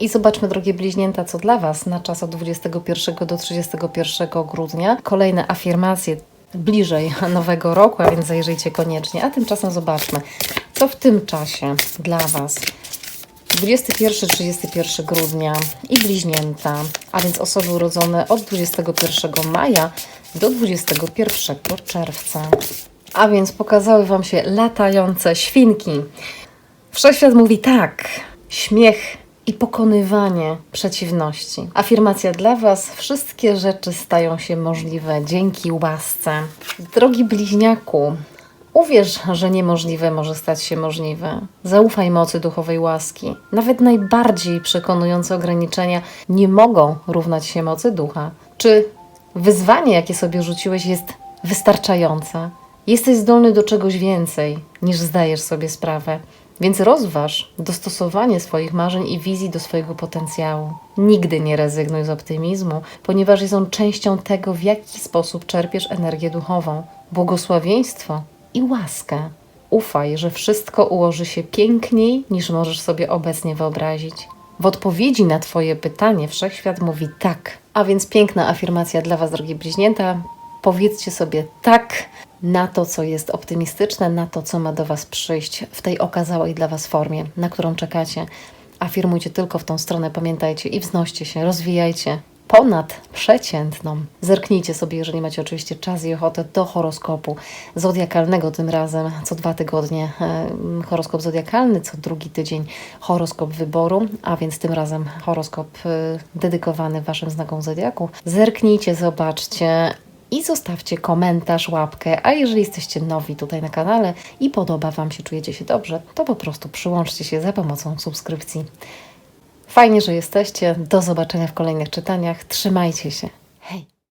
I zobaczmy, drogie bliźnięta, co dla Was na czas od 21 do 31 grudnia. Kolejne afirmacje bliżej nowego roku, a więc zajrzyjcie koniecznie. A tymczasem zobaczmy, co w tym czasie dla Was 21-31 grudnia i bliźnięta, a więc osoby urodzone od 21 maja do 21 czerwca. A więc pokazały Wam się latające świnki. Wszechświat mówi tak. Śmiech i pokonywanie przeciwności. Afirmacja dla Was: wszystkie rzeczy stają się możliwe dzięki łasce. Drogi bliźniaku, Uwierz, że niemożliwe może stać się możliwe. Zaufaj mocy duchowej łaski. Nawet najbardziej przekonujące ograniczenia nie mogą równać się mocy ducha. Czy wyzwanie, jakie sobie rzuciłeś, jest wystarczające? Jesteś zdolny do czegoś więcej, niż zdajesz sobie sprawę. Więc rozważ dostosowanie swoich marzeń i wizji do swojego potencjału. Nigdy nie rezygnuj z optymizmu, ponieważ jest on częścią tego, w jaki sposób czerpiesz energię duchową, błogosławieństwo i łaskę. Ufaj, że wszystko ułoży się piękniej, niż możesz sobie obecnie wyobrazić. W odpowiedzi na Twoje pytanie wszechświat mówi tak. A więc piękna afirmacja dla Was, drogie bliźnięta. Powiedzcie sobie tak na to, co jest optymistyczne, na to, co ma do Was przyjść w tej okazałej dla Was formie, na którą czekacie. Afirmujcie tylko w tą stronę, pamiętajcie i wznoście się, rozwijajcie ponad przeciętną. Zerknijcie sobie, jeżeli macie oczywiście czas i ochotę, do horoskopu zodiakalnego tym razem, co dwa tygodnie e, horoskop zodiakalny, co drugi tydzień horoskop wyboru, a więc tym razem horoskop e, dedykowany Waszym znakom zodiaku. Zerknijcie, zobaczcie i zostawcie komentarz, łapkę, a jeżeli jesteście nowi tutaj na kanale i podoba Wam się, czujecie się dobrze, to po prostu przyłączcie się za pomocą subskrypcji. Fajnie, że jesteście. Do zobaczenia w kolejnych czytaniach. Trzymajcie się.